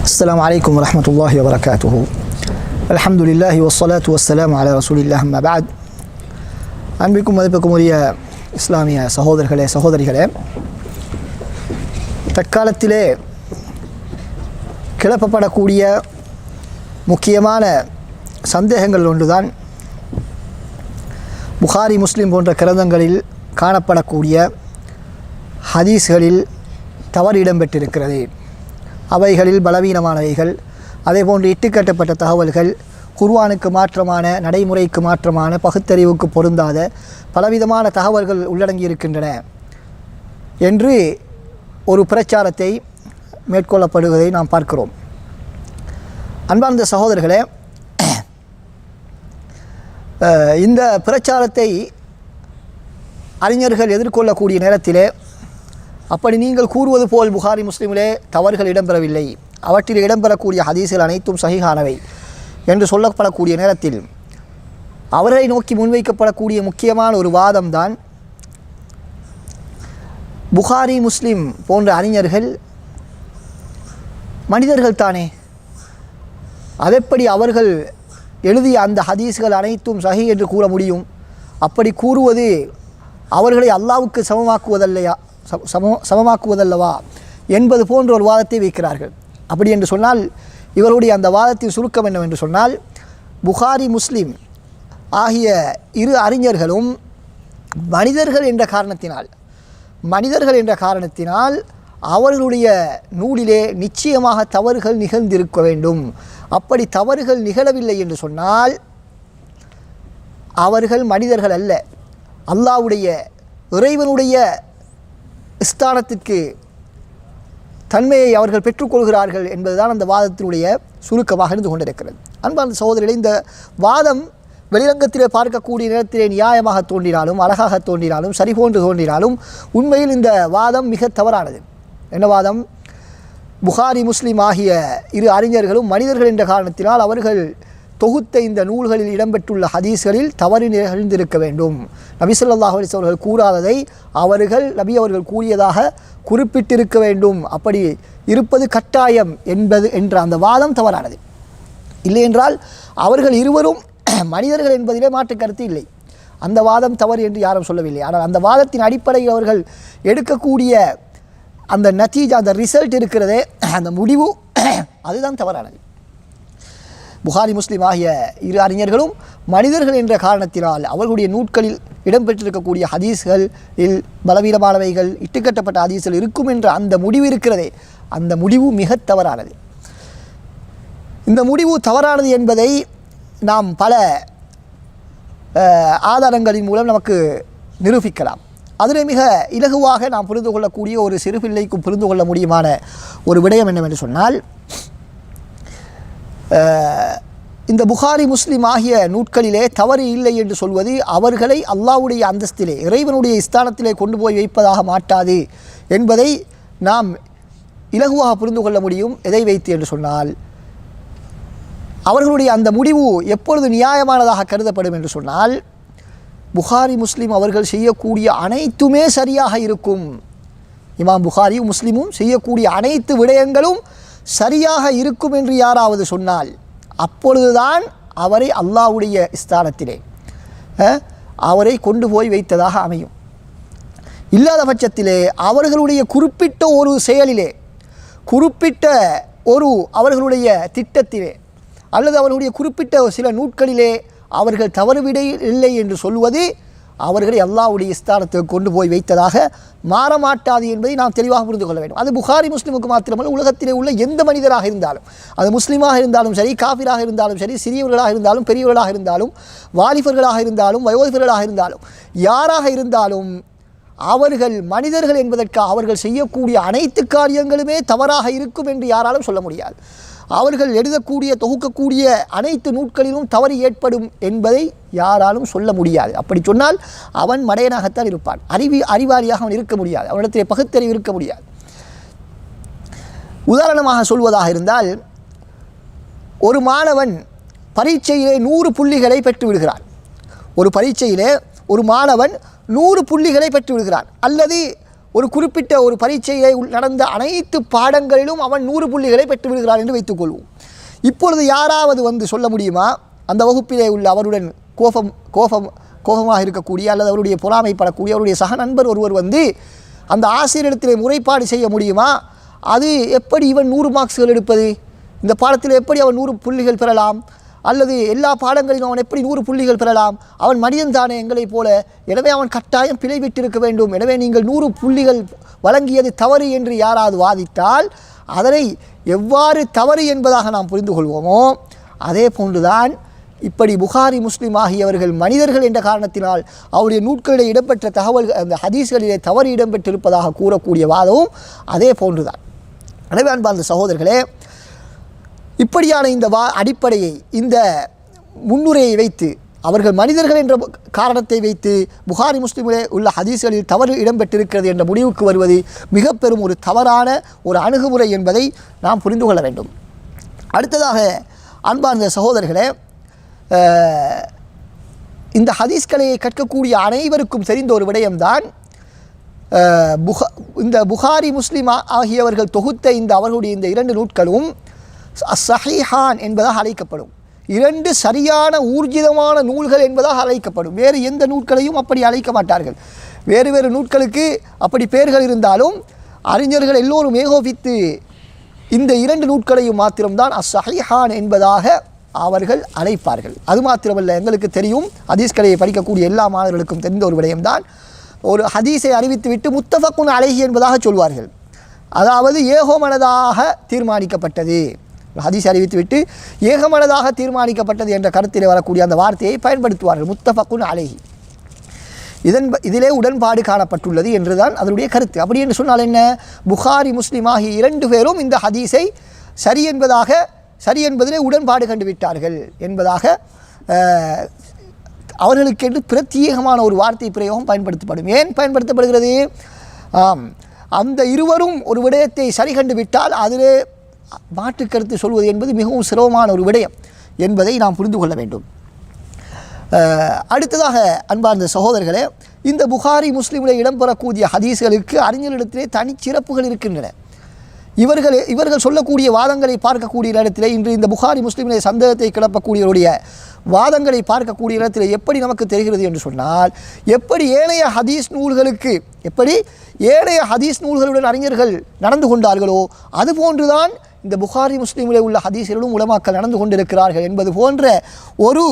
السلام عليكم ورحمة الله وبركاته الحمد لله والصلاة والسلام على رسول الله أما بعد அன்பிற்கும் மதிப்புக்கும் உரிய இஸ்லாமிய சகோதரர்களே சகோதரிகளே தற்காலத்திலே கிளப்பப்படக்கூடிய முக்கியமான சந்தேகங்கள் ஒன்றுதான் புகாரி முஸ்லிம் போன்ற கிரந்தங்களில் காணப்படக்கூடிய ஹதீஸ்களில் தவறு இடம்பெற்றிருக்கிறது அவைகளில் பலவீனமானவைகள் அதே போன்று இட்டுக்கட்டப்பட்ட தகவல்கள் குர்வானுக்கு மாற்றமான நடைமுறைக்கு மாற்றமான பகுத்தறிவுக்கு பொருந்தாத பலவிதமான தகவல்கள் உள்ளடங்கி இருக்கின்றன என்று ஒரு பிரச்சாரத்தை மேற்கொள்ளப்படுவதை நாம் பார்க்கிறோம். அன்பார்ந்த சகோதரர்களே இந்த பிரச்சாரத்தை அறிஞர்கள் எதிர்கொள்ளக்கூடிய நேரத்திலே அப்படி நீங்கள் கூறுவது போல் புகாரி முஸ்லிமிலே தவறுகள் இடம்பெறவில்லை. அவற்றில் இடம்பெறக்கூடிய ஹதீஸுகள் அனைத்தும் சகிகானவை என்று சொல்லப்படக்கூடிய நேரத்தில் அவர்களை நோக்கி முன்வைக்கப்படக்கூடிய முக்கியமான ஒரு வாதம்தான் புகாரி முஸ்லீம் போன்ற அறிஞர்கள் மனிதர்கள் தானே? அதெப்படி அவர்கள் எழுதிய அந்த ஹதீஸ்கள் அனைத்தும் சஹி என்று கூற முடியும்? அப்படி கூறுவது அவர்களை அல்லாவுக்கு சமமாக்குவதல்லையா? சம- சமமாக்குவதல்லவா? என்பது போன்ற ஒரு வாதத்தை வைக்கிறார்கள். அப்படி என்று சொன்னால் இவருடைய அந்த வாதத்தின் சுருக்கம் என்னவென்று சொன்னால் புகாரி முஸ்லீம் ஆகிய இரு அறிஞர்களும் மனிதர்கள் என்ற காரணத்தினால் மனிதர்கள் என்ற காரணத்தினால் அவர்களுடைய நூலிலே நிச்சயமாக தவறுகள் நிகழ்ந்திருக்க வேண்டும். அப்படி தவறுகள் நிகழவில்லை என்று சொன்னால் அவர்கள் மனிதர்கள் அல்ல. அல்லாவுடைய இறைவனுடைய ஸ்தானத்திற்கு தன்மையை அவர்கள் பெற்றுக்கொள்கிறார்கள் என்பதுதான் அந்த வாதத்தினுடைய சுருக்கமாக இருந்து கொண்டிருக்கிறது. அன்பான சகோதரர்களே இந்த வாதம் வெளிரங்கத்திலே பார்க்கக்கூடிய நேரத்திலே நியாயமாக தோன்றினாலும் அழகாக தோன்றினாலும் சரி போன்று தோன்றினாலும் உண்மையில் இந்த வாதம் மிக தவறானது. என்ன வாதம்? புகாரி முஸ்லீம் ஆகிய இரு அறிஞர்களும் மனிதர்கள் என்ற காரணத்தினால் அவர்கள் தொகுத்த இந்த நூல்களில் இடம்பெற்றுள்ள ஹதீஸ்களில் தவறு நிகழ்ந்திருக்க வேண்டும். நபிசல்லாஹ் அலிஸ் அவர்கள் கூறாததை அவர்கள் நபி அவர்கள் கூறியதாக குறிப்பிட்டிருக்க வேண்டும். அப்படி இருப்பது கட்டாயம் என்பது என்ற அந்த வாதம் தவறானது. இல்லையென்றால் அவர்கள் இருவரும் மனிதர்கள் என்பதிலே மாற்று கருத்து இல்லை. அந்த வாதம் தவறு என்று யாரும் சொல்லவில்லை. ஆனால் அந்த வாதத்தின் அடிப்படையில் அவர்கள் எடுக்கக்கூடிய அந்த நத்தீஜா அந்த ரிசல்ட் இருக்கிறதே அந்த முடிவு அதுதான் தவறானது. புகாரி முஸ்லீம் ஆகிய இரு அறிஞர்களும் மனிதர்கள் என்ற காரணத்தினால் அவர்களுடைய நூட்களில் இடம்பெற்றிருக்கக்கூடிய ஹதீஸ்களில் பலவீனமானவைகள் இட்டுக்கட்டப்பட்ட ஹதீஸ்கள் இருக்கும் என்ற அந்த முடிவு இருக்கிறதே அந்த முடிவு மிக தவறானது. இந்த முடிவு தவறானது என்பதை நாம் பல ஆதாரங்களின் மூலம் நமக்கு நிரூபிக்கலாம். அதில் மிக இலகுவாக நாம் புரிந்து கொள்ளக்கூடிய ஒரு சிறு பிள்ளைக்கும் புரிந்து கொள்ள முடியுமான ஒரு விடயம் என்னவென்று சொன்னால் இந்த புகாரி முஸ்லீம் ஆகிய நூட்களிலே தவறு இல்லை என்று சொல்வது அவர்களை அல்லாவுடைய அந்தஸ்திலே இறைவனுடைய ஸ்தானத்திலே கொண்டு போய் வைப்பதாக மாட்டாது என்பதை நாம் இலகுவாக புரிந்து கொள்ள முடியும் எதை வைத்து என்று சொன்னால். அவர்களுடைய அந்த முடிவு எப்பொழுது நியாயமானதாக கருதப்படும் என்று சொன்னால் புகாரி முஸ்லீம் அவர்கள் செய்யக்கூடிய அனைத்துமே சரியாக இருக்கும். இமாம் புகாரியும் முஸ்லீமும் செய்யக்கூடிய அனைத்து விடயங்களும் சரியாக இருக்கும் என்று யாராவது சொன்னால் அப்பொழுதுதான் அவரை அல்லாஹ்வுடைய ஸ்தானத்திலே அவரை கொண்டு போய் வைத்ததாக அமையும். இல்லாத பட்சத்திலே அவர்களுடைய குறிப்பிட்ட ஒரு செயலிலே குறிப்பிட்ட ஒரு அவர்களுடைய திட்டத்திலே அல்லது அவர்களுடைய குறிப்பிட்ட சில நூட்களிலே அவர்கள் தவறுவிட இல்லை என்று சொல்வது அவர்களை அல்லாவுடைய ஸ்தானத்துக்கு கொண்டு போய் வைத்ததாக மாறமாட்டாது என்பதை நாம் தெளிவாக புரிந்து கொள்ள வேண்டும். அது புகாரி முஸ்லிமுக்கு மாத்திரமல்ல உலகத்திலே உள்ள எந்த மனிதராக இருந்தாலும் அது முஸ்லீமாக இருந்தாலும் சரி காஃபிராக இருந்தாலும் சரி சிறியவர்களாக இருந்தாலும் பெரியவர்களாக இருந்தாலும் வாலிபர்களாக இருந்தாலும் வயோதிபர்களாக இருந்தாலும் யாராக இருந்தாலும் அவர்கள் மனிதர்கள் என்பதற்காக அவர்கள் செய்யக்கூடிய அனைத்து காரியங்களுமே தவறாக இருக்கும் என்று யாராலும் சொல்ல முடியாது. அவர்கள் எழுதக்கூடிய தொகுக்கக்கூடிய அனைத்து நூட்களிலும் தவறு ஏற்படும் என்பதை யாராலும் சொல்ல முடியாது. அப்படி சொன்னால் அவன் மடையனாகத்தான் இருப்பான். அறிவி அறிவாளியாக அவன் இருக்க முடியாது. அவனிடத்திலே பகுத்தறிவு இருக்க முடியாது. உதாரணமாக சொல்வதாக இருந்தால் ஒரு மாணவன் பரீட்சையிலே நூறு புள்ளிகளை பெற்று விடுகிறான். ஒரு பரீட்சையிலே ஒரு மாணவன் நூறு புள்ளிகளை பெற்று விடுகிறான். அல்லது ஒரு குறிப்பிட்ட ஒரு பரீட்சையை உள்- நடந்த அனைத்து பாடங்களிலும் அவன் நூறு புள்ளிகளை பெற்றுவிடுகிறான் என்று வைத்துக்கொள்வோம். இப்பொழுது யாராவது வந்து சொல்ல முடியுமா? அந்த வகுப்பிலே உள்ள அவருடன் கோபம் கோபம் கோபமாக இருக்கக்கூடிய அல்லது அவருடைய பொறாமைப்படக்கூடிய அவருடைய சக நண்பர் ஒருவர் வந்து அந்த ஆசிரியரிடத்திலே முறைப்பாடு செய்ய முடியுமா? அது எப்படி இவன் நூறு மார்க்ஸ்கள் எடுப்பது? இந்த பாடத்தில் எப்படி அவன் நூறு புள்ளிகள் பெறலாம்? அல்லது எல்லா பாடங்களிலும் அவன் எப்படி நூறு புள்ளிகள் பெறலாம்? அவன் மனிதன்தானே எங்களைப் போல. எனவே அவன் கட்டாயம் பிழை விட்டிருக்க வேண்டும். எனவே நீங்கள் நூறு புள்ளிகள் வழங்கியது தவறு என்று யாராவது வாதிட்டால் அதனை எவ்வாறு தவறு என்பதாக நாம் புரிந்து கொள்வோமோ அதே போன்றுதான் இப்படி புகாரி முஸ்லீம் ஆகியவர்கள் மனிதர்கள் என்ற காரணத்தினால் அவருடைய நூட்களிலே இடம்பெற்ற தகவல்கள் அந்த ஹதீஸ்களிலே தவறு இடம்பெற்றிருப்பதாக கூறக்கூடிய வாதமும் அதே போன்றுதான். எனவே அன்பார்ந்த சகோதரர்களே இப்படியான இந்த வா அடிப்படையை இந்த முன்னுரையை வைத்து அவர்கள் மனிதர்கள் என்ற காரணத்தை வைத்து புகாரி முஸ்லீமிலே உள்ள ஹதீஸ்களில் தவறு இடம்பெற்றிருக்கிறது என்ற முடிவுக்கு வருவது மிக பெரும் ஒரு தவறான ஒரு அணுகுமுறை என்பதை நாம் புரிந்து கொள்ள வேண்டும். அடுத்ததாக அன்பார்ந்த சகோதரர்களே இந்த ஹதீஸ்களையை கற்கக்கூடிய அனைவருக்கும் தெரிந்த ஒரு விடயம்தான் அஹ், புக இந்த புகாரி முஸ்லீம் ஆகியவர்கள் தொகுத்த இந்த அவர்களுடைய இந்த இரண்டு நூட்களும் சஹீஹான் என்பதாக அழைக்கப்படும். இரண்டு சரியான ஊர்ஜிதமான நூல்கள் என்பதாக அழைக்கப்படும். வேறு எந்த நூல்களையும் அப்படி அழைக்க மாட்டார்கள். வேறு வேறு நூல்களுக்கு அப்படி பெயர்கள் இருந்தாலும் அறிஞர்கள் எல்லோரும் ஏகோபித்து இந்த இரண்டு நூட்களையும் மாத்திரம்தான் அஸ்ஸஹீஹான் என்பதாக அவர்கள் அழைப்பார்கள். அது மாத்திரமல்ல எங்களுக்கு தெரியும் ஹதீஸ் கலையை படிக்கக்கூடிய எல்லா மாணவர்களுக்கும் தெரிந்த ஒரு விடயம்தான். ஒரு ஹதீஸை அறிவித்துவிட்டு முத்தஃபக்குன் அழகி என்பதாக சொல்வார்கள். அதாவது ஏகோமனதாக தீர்மானிக்கப்பட்டது. ஹதீஸ் அறிவித்துவிட்டு ஏகமனதாக தீர்மானிக்கப்பட்டது என்ற கருத்தில் வரக்கூடிய அந்த வார்த்தையை பயன்படுத்துவார்கள். முத்தஃபக்குன் அழகி இதன் இதிலே உடன்பாடு காணப்பட்டுள்ளது என்றுதான் அதனுடைய கருத்து. அப்படி என்று சொன்னால் என்ன? புகாரி முஸ்லிம் ஆகிய இரண்டு பேரும் இந்த ஹதீஸை சரி என்பதாக சரி என்பதிலே உடன்பாடு கண்டுவிட்டார்கள் என்பதாக அவர்களுக்கென்று பிரத்யேகமான ஒரு வார்த்தை பிரயோகம் பயன்படுத்தப்படும். ஏன் பயன்படுத்தப்படுகிறது? ஆம். அந்த இருவரும் ஒரு விடயத்தை சரி கண்டு விட்டால் அதிலே மாற்று கருத்து சொல்வது என்பது மிகவும் சிரமமான ஒரு விடயம் என்பதை நாம் புரிந்து கொள்ள வேண்டும். அடுத்ததாக அன்பார்ந்த சகோதரர்களே இந்த புகாரி முஸ்லீமில் இடம்பெறக்கூடிய ஹதீஸ்களுக்கு அறிஞர்களிடத்திலே தனிச்சிறப்புகள் இருக்கின்றன. இவர்கள் இவர்கள் சொல்லக்கூடிய வாதங்களை பார்க்கக்கூடிய இடத்திலே இன்று இந்த புகாரி முஸ்லிமிலே சந்தேகத்தை கிளப்பக்கூடியவருடைய வாதங்களை பார்க்கக்கூடிய இடத்திலே எப்படி நமக்கு தெரிகிறது என்று சொன்னால் எப்படி ஏனைய ஹதீஸ் நூல்களுக்கு எப்படி ஏனைய ஹதீஸ் நூல்களுடன் அறிஞர்கள் நடந்து கொண்டார்களோ அதுபோன்றுதான் இந்த புகாரி முஸ்லீமிலே உள்ள ஹதீஸ்களிலும் உலமாக்கள் நடந்து கொண்டிருக்கிறார்கள் என்பது போன்ற ஒரு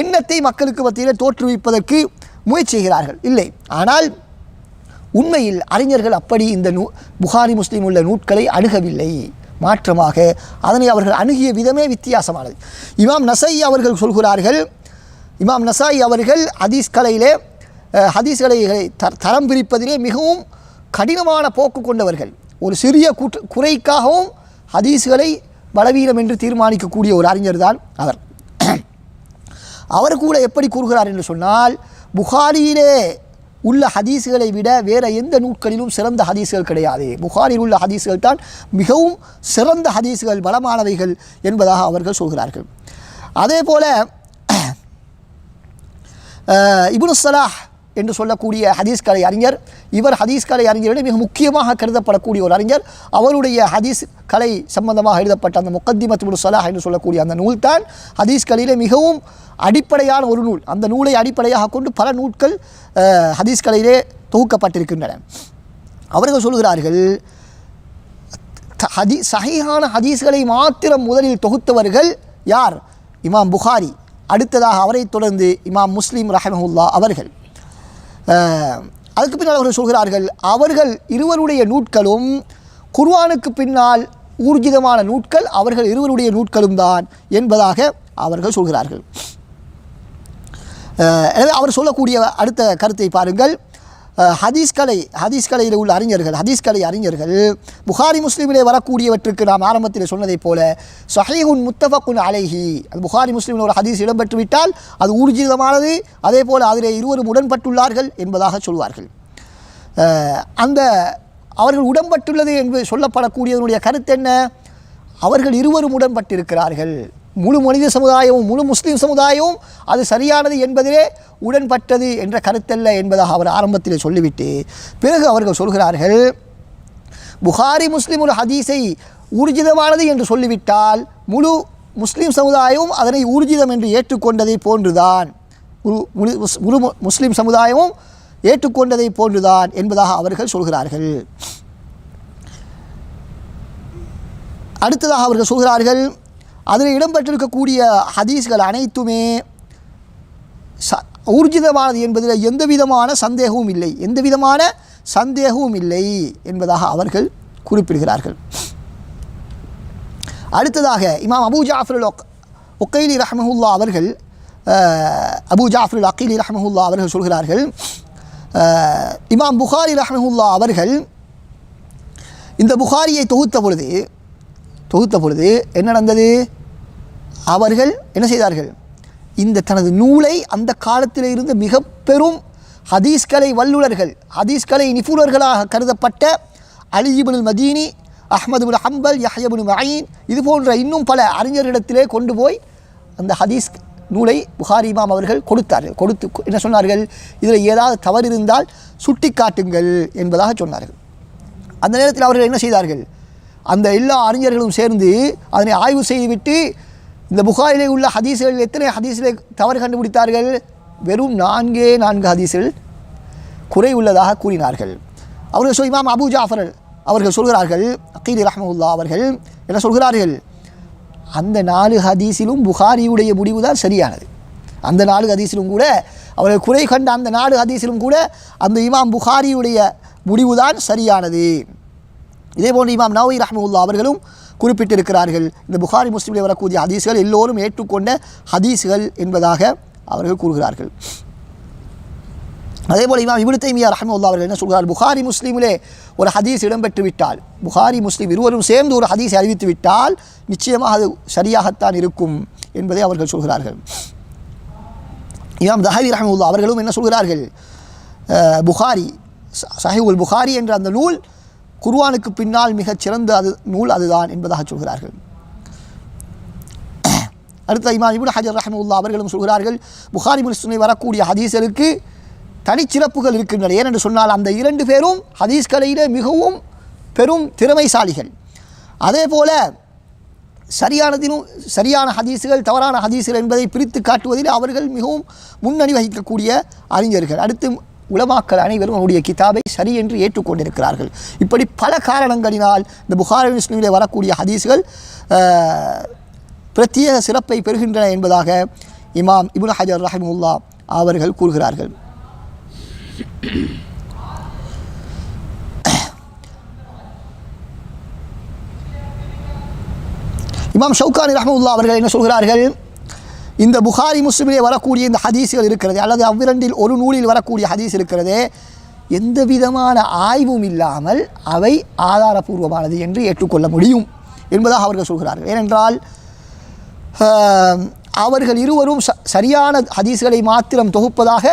எண்ணத்தை மக்களுக்கு மத்தியில் தோற்றுவிப்பதற்கு முயற்சி செய்கிறார்கள். இல்லை ஆனால் உண்மையில் அறிஞர்கள் அப்படி இந்த நூ புகாரி முஸ்லீம் உள்ள நூட்களை அணுகவில்லை. மாற்றமாக அதனை அவர்கள் அணுகிய விதமே வித்தியாசமானது. இமாம் நசை அவர்கள் சொல்கிறார்கள் இமாம் நசாய் அவர்கள் ஹதீஸ் கலையிலே ஹதீஸ் கலைகளை த தரம் பிரிப்பதிலே மிகவும் கடினமான போக்கு கொண்டவர்கள். ஒரு சிறிய குற்ற குறைக்காகவும் ஹதீஸ்களை பலவீனம் என்று தீர்மானிக்கக்கூடிய ஒரு அறிஞர் தான் அவர். அவர் கூட எப்படி கூறுகிறார் என்று சொன்னால் புகாரியிலே உள்ள ஹதீஸ்களை விட வேறு எந்த நூட்களிலும் சிறந்த ஹதீஸ்கள் கிடையாது. புகாரில் உள்ள ஹதீஸ்கள் தான் மிகவும் சிறந்த ஹதீஸ்கள் பலமானவைகள் என்பதாக அவர்கள் சொல்கிறார்கள். அதே போல இபுனு சலாஹ் என்று சொல்லக்கூடிய ஹதீஸ் கலை அறிஞர். இவர் ஹதீஸ் கலை அறிஞரிடம் மிக முக்கியமாக கருதப்படக்கூடிய ஒரு அறிஞர். அவருடைய ஹதீஸ் கலை சம்பந்தமாக எழுதப்பட்ட அந்த முக்கத்திமத் சலாஹ் என்று சொல்லக்கூடிய அந்த நூல்தான் ஹதீஸ் கலையிலே மிகவும் அடிப்படையான ஒரு நூல். அந்த நூலை அடிப்படையாக கொண்டு பல நூல்கள் ஹதீஸ் கலையிலே தொகுக்கப்பட்டிருக்கின்றன. அவர்கள் சொல்கிறார்கள் ஹதி சஹீஹான ஹதீஸ்களை மாத்திரம் முதலில் தொகுத்தவர்கள் யார்? இமாம் புகாரி. அடுத்ததாக அவரைத் தொடர்ந்து இமாம் முஸ்லீம் ரஹமஹுல்லா அவர்கள். அதுக்கு பின்னால் அவர்கள் சொல்கிறார்கள் அவர்கள் இருவருடைய நூட்களும் குர்வானுக்கு பின்னால் ஊர்ஜிதமான நூட்கள் அவர்கள் இருவருடைய நூட்களும் தான் என்பதாக அவர்கள் சொல்கிறார்கள். எனவே அவர் சொல்லக்கூடிய அடுத்த கருத்தை பாருங்கள். ஹதீஸ் கலை ஹதீஸ் கலையில் உள்ள அறிஞர்கள் ஹதீஸ் கலை அறிஞர்கள் புகாரி முஸ்லீமிலே வரக்கூடியவற்றுக்கு நாம் ஆரம்பத்தில் சொன்னதைப் போல சஹீஹுன் முத்தஃபக்குன் அலைஹி. அது புகாரி முஸ்லீமில் ஒரு ஹதீஸ் இடம்பெற்றுவிட்டால் அது ஊர்ஜிதமானது அதே போல் அதிலே இருவரும் உடன்பட்டுள்ளார்கள் என்பதாக சொல்வார்கள். அந்த அவர்கள் உடன்பட்டுள்ளது என்று சொல்லப்படக்கூடியதனுடைய கருத்து என்ன? அவர்கள் இருவரும் உடன்பட்டிருக்கிறார்கள். முழு மனித சமுதாயமும் முழு முஸ்லீம் சமுதாயமும் அது சரியானது என்பதிலே உடன்பட்டது என்ற கருத்தல்ல என்பதாக அவர் ஆரம்பத்தில் சொல்லிவிட்டு பிறகு அவர்கள் சொல்கிறார்கள் புகாரி முஸ்லீம் ஒரு ஹதீஸை ஊர்ஜிதமானது என்று சொல்லிவிட்டால் முழு முஸ்லீம் சமுதாயமும் அதனை ஊர்ஜிதம் என்று ஏற்றுக்கொண்டதை போன்றுதான். முழு முழு மு- முஸ்லீம் சமுதாயமும் ஏற்றுக்கொண்டதை போன்றுதான் என்பதாக அவர்கள் சொல்கிறார்கள். அடுத்ததாக அவர்கள் சொல்கிறார்கள் அதில் இடம்பெற்றிருக்கக்கூடிய ஹதீஸ்கள் அனைத்துமே ச ஊர்ஜிதமானது என்பதில் எந்த விதமான சந்தேகமும் இல்லை. எந்த விதமான சந்தேகமும் இல்லை என்பதாக அவர்கள் குறிப்பிடுகிறார்கள். அடுத்ததாக இமாம் அபு ஜாஃபருல் ஒக்கைலி ரஹமஹுல்லா அவர்கள் அபு ஜாஃபருல் அக்கீலி ரஹமஹுல்லா அவர்கள் சொல்கிறார்கள் இமாம் புகாரி ரஹமஹுல்லா அவர்கள் இந்த புகாரியை தொகுத்த பொழுது தொகுத்த பொழுது என்ன நடந்தது? அவர்கள் என்ன செய்தார்கள்? இந்த தனது நூலை அந்த காலத்தில் இருந்து மிக பெரும் ஹதீஸ்கலை வல்லுநர்கள் ஹதீஸ்கலை நிபுணர்களாக கருதப்பட்ட அலிஜிபுல் மதீனி அஹமதுபுல் ஹம்பல் யஹ்யபுன் மயீன் இது போன்ற இன்னும் பல அறிஞர்களிடத்திலே கொண்டு போய் அந்த ஹதீஸ் நூலை புகார் இமாம் அவர்கள் கொடுத்தார்கள். கொடுத்து என்ன சொன்னார்கள்? இதில் ஏதாவது தவறு இருந்தால் சுட்டி காட்டுங்கள் என்பதாக சொன்னார்கள். அந்த நேரத்தில் அவர்கள் என்ன செய்தார்கள்? அந்த எல்லா அறிஞர்களும் சேர்ந்து அதனை ஆய்வு செய்துவிட்டு இந்த புகாரிலே உள்ள ஹதீஸ்கள் எத்தனை ஹதீஸிலே தவறு கண்டுபிடித்தார்கள்? வெறும் நான்கே நான்கு ஹதீஸ்கள் குறை உள்ளதாக கூறினார்கள். அவர்கள் சொல் இமாம் அபு ஜாஃபர் அவர்கள் சொல்கிறார்கள் அக்கீலி ரஹமுல்லா அவர்கள் என்ன சொல்கிறார்கள்? அந்த நாலு ஹதீஸிலும் புகாரியுடைய முடிவு தான் சரியானது. அந்த நாலு ஹதீஸிலும் கூட அவர்கள் குறை கண்ட அந்த நாலு ஹதீஸிலும் கூட அந்த இமாம் புகாரியுடைய முடிவு தான் சரியானது. இதேபோன்று இமாம் நவி ரஹமுல்லா அவர்களும் குறிப்பிட்டிருக்கிறார்கள். இந்த புகாரி முஸ்லீமில் வரக்கூடிய ஹதீஸ்கள் எல்லோரும் ஏற்றுக்கொண்ட ஹதீஸ்கள் என்பதாக அவர்கள் கூறுகிறார்கள். அதே போல் இமாம் இப்னு தைமியா ரஹமுல்லா அவர்கள் என்ன சொல்கிறார்? புகாரி முஸ்லீமிலே ஒரு ஹதீஸ் இடம்பெற்று விட்டால் புகாரி முஸ்லீம் இருவரும் சேர்ந்து ஒரு ஹதீஸை அறிவித்து விட்டால் நிச்சயமாக அது சரியாகத்தான் இருக்கும் என்பதை அவர்கள் சொல்கிறார்கள். இமாம் தஹவி ரஹமுல்லா அவர்களும் என்ன சொல்கிறார்கள்? புகாரி சஹிவுல் புகாரி என்ற அந்த நூல் குர்வானுக்கு பின்னால் மிகச் சிறந்த அது நூல் அதுதான் என்பதாக சொல்கிறார்கள். அடுத்த இமாம் இபுன் ஹஜர் ரஹமுல்லா அவர்களும் சொல்கிறார்கள் புகாரி முஸ்லிமை வரக்கூடிய ஹதீசருக்கு தனிச்சிறப்புகள் இருக்கின்றன. ஏனென்று சொன்னால் அந்த இரண்டு பேரும் ஹதீஸ் கலையிலே மிகவும் பெரும் திறமைசாலிகள். அதே போல சரியானதிலும் சரியான ஹதீஸுகள் தவறான ஹதீஸுகள் என்பதை பிரித்து காட்டுவதில் அவர்கள் மிகவும் முன்னணி வகிக்கக்கூடிய அறிஞர்கள். அடுத்து உலமாக்கள் அனைவரும் அவருடைய கிதாபை சரி என்று ஏற்றுக்கொண்டிருக்கிறார்கள். இப்படி பல காரணங்களினால் இந்த புகாரி முஸ்லீமிலே வரக்கூடிய ஹதீஸ்கள் பிரத்யேக சிறப்பை பெறுகின்றன என்பதாக இமாம் இப்னு ஹஜர் ரஹிமுல்லா அவர்கள் கூறுகிறார்கள். இமாம் ஷவுகானி ரஹமுல்லா அவர்கள் என்ன சொல்கிறார்கள்? இந்த புகாரி முஸ்லிமிலே வரக்கூடிய இந்த ஹதீஸ்கள் இருக்கிறது அல்லது அவ்விரண்டில் ஒரு நூலில் வரக்கூடிய ஹதீஸ் இருக்கிறது எந்த விதமான ஆய்வும் இல்லாமல் அவை ஆதாரபூர்வமானது என்று ஏற்றுக்கொள்ள முடியும் என்பதாக அவர்கள் சொல்கிறார்கள். ஏனென்றால் அவர்கள் இருவரும் ச- சரியான ஹதீஸ்களை மாத்திரம் தொகுப்பதாக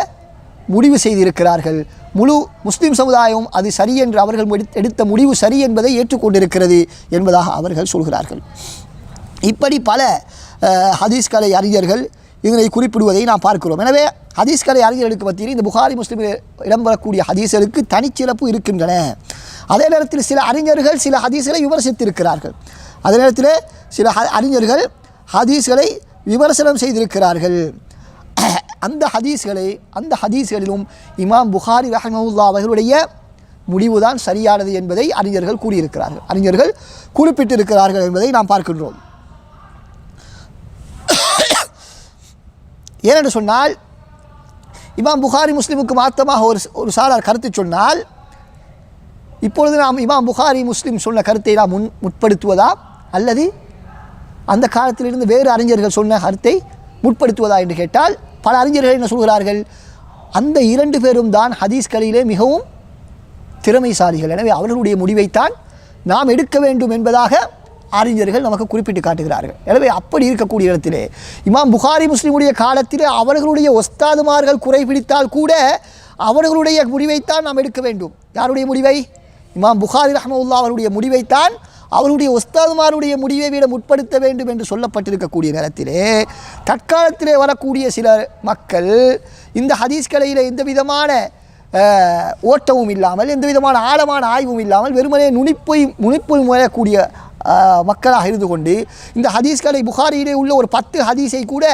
முடிவு செய்திருக்கிறார்கள். முழு முஸ்லிம் சமுதாயம் அது சரி என்று அவர்கள் எடுத்த- எடுத்த முடிவு சரி என்பதை ஏற்றுக்கொண்டிருக்கிறது என்பதாக அவர்கள் சொல்கிறார்கள். இப்படி பல ஹதீஸ் கலை அறிஞர்கள் இதனை குறிப்பிடுவதை நாம் பார்க்கிறோம். எனவே ஹதீஸ் கலை அறிஞர்களுக்கு மத்தியில் இந்த புகாரி முஸ்லீமில் இடம்பெறக்கூடிய ஹதீஸ்களுக்கு தனிச்சிறப்பு இருக்கின்றன. அதே நேரத்தில் சில அறிஞர்கள் சில ஹதீஸ்களை விமர்சித்திருக்கிறார்கள். அதே நேரத்தில் சில ஹ- அறிஞர்கள் ஹதீஸ்களை விமர்சனம் செய்திருக்கிறார்கள். அந்த ஹதீஸ்களை அந்த ஹதீஸ்களிலும் இமாம் புகாரி ரஹமவுல்லா அவர்களுடைய முடிவுதான் சரியானது என்பதை அறிஞர்கள் கூறியிருக்கிறார்கள். அறிஞர்கள் குறிப்பிட்டிருக்கிறார்கள் என்பதை நாம் பார்க்கின்றோம். ஏனென்று சொன்னால் இமாம் புகாரி முஸ்லீமுக்கு மாத்தமாக ஒரு ஒரு சாரார் கருத்து சொன்னால் இப்பொழுது நாம் இமாம் புகாரி முஸ்லீம் சொன்ன கருத்தை நாம் முன் முற்படுத்துவதா? அல்லது அந்த காலத்திலிருந்து வேறு அறிஞர்கள் சொன்ன கருத்தை முற்படுத்துவதா என்று கேட்டால் பல அறிஞர்கள் என்ன சொல்கிறார்கள்? அந்த இரண்டு பேரும் தான் ஹதீஸ்களிலே மிகவும் திறமைசாலிகள். எனவே அவர்களுடைய முடிவைத்தான் நாம் எடுக்க வேண்டும் என்பதாக அறிஞர்கள் நமக்கு குறிப்பிட்டு காட்டுகிறார்கள். எனவே அப்படி இருக்கக்கூடிய இடத்திலே இமாம் புகாரி முஸ்லீமுடைய காலத்திலே அவர்களுடைய ஒஸ்தாதுமார்கள் குறைபிடித்தால் கூட அவர்களுடைய முடிவைத்தான் நாம் எடுக்க வேண்டும். யாருடைய முடிவை? இமாம் புகாரி ரஹமவுல்லா அவருடைய முடிவைத்தான் அவருடைய ஒஸ்தாதுமாருடைய முடிவை விட முற்படுத்த வேண்டும் என்று சொல்லப்பட்டிருக்கக்கூடிய நேரத்திலே தற்காலத்திலே வரக்கூடிய சில மக்கள் இந்த ஹதீஸ் கலையில் எந்த விதமான ஓட்டமும் இல்லாமல் எந்த விதமான ஆழமான ஆய்வும் இல்லாமல் வெறுமனே நுனிப்பொய் முனிப்பு முறையக்கூடிய மக்களாக இருந்து கொண்டு இந்த ஹதீஸ்களை புகாரியிலே உள்ள ஒரு பத்து ஹதீஸை கூட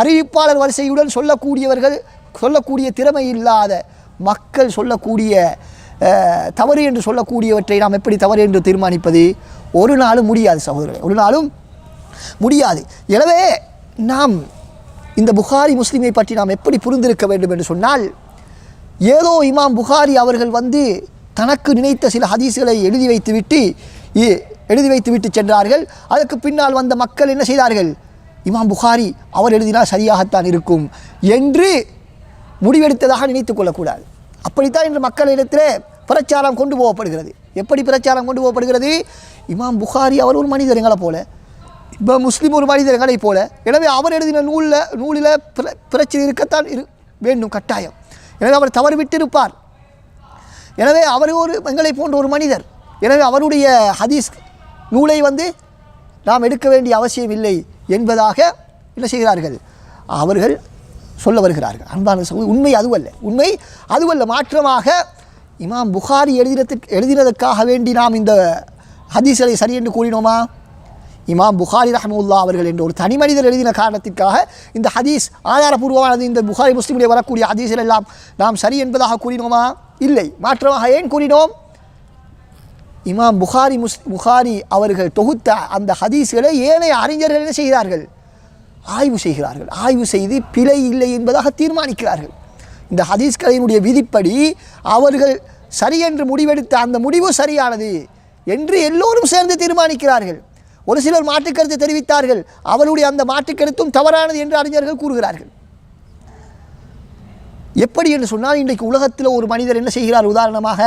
அறிவிப்பாளர் வரிசையுடன் சொல்லக்கூடியவர்கள் சொல்லக்கூடிய திறமை இல்லாத மக்கள் சொல்லக்கூடிய தவறு என்று சொல்லக்கூடியவற்றை நாம் எப்படி தவறு என்று தீர்மானிப்பது? ஒரு நாளும் முடியாது சகோதரர்களே ஒரு நாளும் முடியாது. எனவே நாம் இந்த புகாரி முஸ்லீமை பற்றி நாம் எப்படி புரிந்திருக்க வேண்டும் என்று சொன்னால் ஏதோ இமாம் புகாரி அவர்கள் வந்து தனக்கு நினைத்த சில ஹதீஸ்களை எழுதி வைத்துவிட்டு எழுதி எழுதி வைத்துவிட்டு சென்றார்கள். அதற்கு பின்னால் வந்த மக்கள் என்ன செய்தார்கள்? இமாம் புகாரி அவர் எழுதினால் சரியாகத்தான் இருக்கும் என்று முடிவெடுத்ததாக நினைத்துக் கொள்ளக்கூடாது. அப்படித்தான் இன்று மக்களிடத்திலே பிரச்சாரம் கொண்டு போகப்படுகிறது. எப்படி பிரச்சாரம் கொண்டு போகப்படுகிறது? இமாம் புகாரி அவர் ஒரு மனிதர் எங்களை போல இப்போ முஸ்லீம் ஒரு மனிதர் எங்களைப் போல. எனவே அவர் எழுதின நூலில் நூலில் பிர- பிரச்சனை இருக்கத்தான் இரு வேண்டும் கட்டாயம். எனவே அவர் தவறு விட்டிருப்பார். எனவே அவர் ஒரு எங்களை போன்ற ஒரு மனிதர் எனவே அவருடைய ஹதீஸ் நூலை வந்து நாம் எடுக்க வேண்டிய அவசியம் இல்லை என்பதாக என்ன செய்கிறார்கள்? அவர்கள் சொல்ல வருகிறார்கள். அன்பான சகோதரி உண்மை அதுவல்ல உண்மை அதுவல்ல மாற்றமாக இமாம் புகாரி எழுதினதுக்கு எழுதினதற்காக வேண்டி நாம் இந்த ஹதீஸ்களை சரி என்று கூறினோமா? இமாம் புகாரி ரஹமுல்லா அவர்கள் என்ற ஒரு தனி மனிதர் எழுதின காரணத்திற்காக இந்த ஹதீஸ் ஆதாரபூர்வமானது. இந்த புகாரி முஸ்லீமுடைய வரக்கூடிய ஹதீஸ்கள் எல்லாம் நாம் சரி என்பதாக கூறினோமா? இல்லை. மாற்றமாக ஏன் கூறினோம்? இமாம் புகாரி முஸ் புகாரி அவர்கள் தொகுத்த அந்த ஹதீஸ்களை ஏனைய அறிஞர்கள் என்ன செய்கிறார்கள்? ஆய்வு செய்கிறார்கள். ஆய்வு செய்து பிழை இல்லை என்பதாக தீர்மானிக்கிறார்கள். இந்த ஹதீஸ்களினுடைய விதிப்படி அவர்கள் சரி என்று முடிவெடுத்த அந்த முடிவு சரியானது என்று எல்லோரும் சேர்ந்து தீர்மானிக்கிறார்கள். ஒரு சிலர் மாற்றுக்கருத்து தெரிவித்தார்கள். அவருடைய அந்த மாற்றுக்கருத்தும் தவறானது என்று அறிஞர்கள் கூறுகிறார்கள். எப்படி என்று சொன்னால் இன்றைக்கு உலகத்தில் ஒரு மனிதர் என்ன செய்கிறார்? உதாரணமாக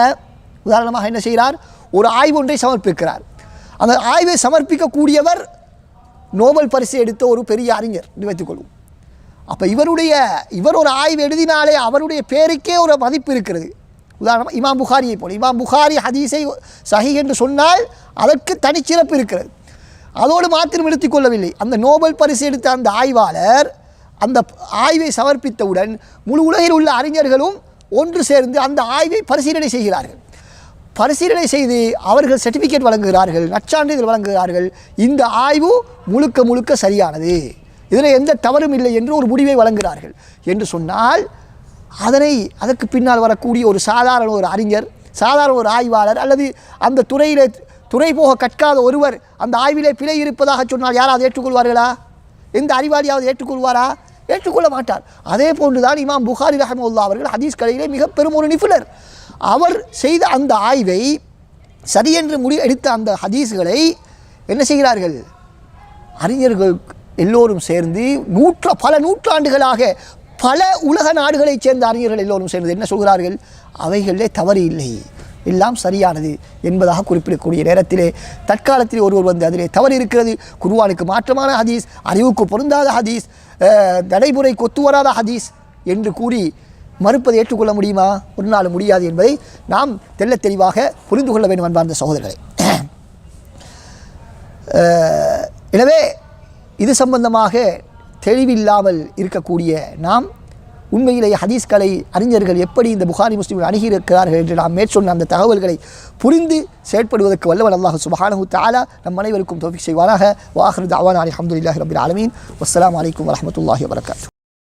உதாரணமாக என்ன செய்கிறார்? ஒரு ஆய்வு ஒன்றை சமர்ப்பிக்கிறார். அந்த ஆய்வை சமர்ப்பிக்கக்கூடியவர் நோபல் பரிசு எடுத்த ஒரு பெரிய அறிஞர் வைத்துக்கொள்வோம் அப்போ இவருடைய இவர் ஒரு ஆய்வு எழுதினாலே அவருடைய பேருக்கே ஒரு மதிப்பு இருக்கிறது. உதாரணமாக இமாம் புகாரியை போல. இமாம் புகாரி ஹதீஸை சஹி என்று சொன்னால் அதற்கு தனிச்சிறப்பு இருக்கிறது. அதோடு மாத்திரம் எடுத்துக் கொள்ளவில்லை. அந்த நோபல் பரிசு எடுத்த அந்த ஆய்வாளர் அந்த ஆய்வை சமர்ப்பித்தவுடன் முழு உலகில் உள்ள அறிஞர்களும் ஒன்று சேர்ந்து அந்த ஆய்வை பரிசீலனை செய்கிறார்கள். பரிசீலனை செய்து அவர்கள் சர்டிஃபிகேட் வழங்குகிறார்கள் நற்சான்றிதழ் வழங்குகிறார்கள் இந்த ஆய்வு முழுக்க முழுக்க சரியானது. இதில் எந்த தவறும் இல்லை என்று ஒரு முடிவை வழங்குகிறார்கள் என்று சொன்னால் அதனை அதற்கு பின்னால் வரக்கூடிய ஒரு சாதாரண ஒரு அறிஞர் சாதாரண ஒரு ஆய்வாளர் அல்லது அந்த துறையில் துறை போக கற்காத ஒருவர் அந்த ஆய்விலே பிழை இருப்பதாக சொன்னால் யாராவது ஏற்றுக்கொள்வார்களா? எந்த அறிவாளியாவது ஏற்றுக்கொள்வாரா? ஏற்றுக்கொள்ள மாட்டார். அதே போன்றுதான் இமாம் புகாரி ரஹமுல்லா அவர்கள் ஹதீஸ் கலையிலே மிக பெரும் ஒரு நிபுணர். அவர் செய்த அந்த ஆய்வை சரியென்று முடி எடுத்த அந்த ஹதீஸ்களை என்ன செய்கிறார்கள்? அறிஞர்கள் எல்லோரும் சேர்ந்து நூற்ற பல நூற்றாண்டுகளாக பல உலக நாடுகளைச் சேர்ந்த அறிஞர்கள் எல்லோரும் சேர்ந்து என்ன சொல்கிறார்கள்? அவைகளிலே தவறு இல்லை. எல்லாம் சரியானது என்பதாக குறிப்பிடக்கூடிய நேரத்திலே தற்காலத்தில் ஒருவர் வந்து அதிலே தவறு இருக்கிறது. குருவானுக்கு மாற்றமான ஹதீஸ் அறிவுக்கு பொருந்தாத ஹதீஸ் அஹ், நடைமுறை கொத்து வராத ஹதீஸ் என்று கூறி மறுப்பதை ஏற்றுக்கொள்ள முடியுமா? ஒரு நாள் முடியாது என்பதை நாம் தெல்ல தெளிவாக புரிந்து கொள்ள வேண்டும் அன்பார்ந்த சகோதரர்களை. எனவே இது சம்பந்தமாக தெளிவில்லாமல் இருக்கக்கூடிய நாம் உண்மையிலேயே ஹதீஸ்களை அறிஞர்கள் எப்படி இந்த புகாரி முஸ்லீம்கள் அணுகியிருக்கிறார்கள் என்று நாம் மேற்சொன்ன அந்த தகவல்களை புரிந்து செயற்படுவதற்கு வல்லவன் அல்லாஹ் சுபஹானஹு தாலா நம் அனைவருக்கும் தௌஃபீக் செய்வாராக வாஹிரு அலி அஹமதுல்லாஹி ரபில் ஆலமீன். வஸ்லாம் வலைக்கம் வரமத்துல்லாஹி வபரகாத்துஹு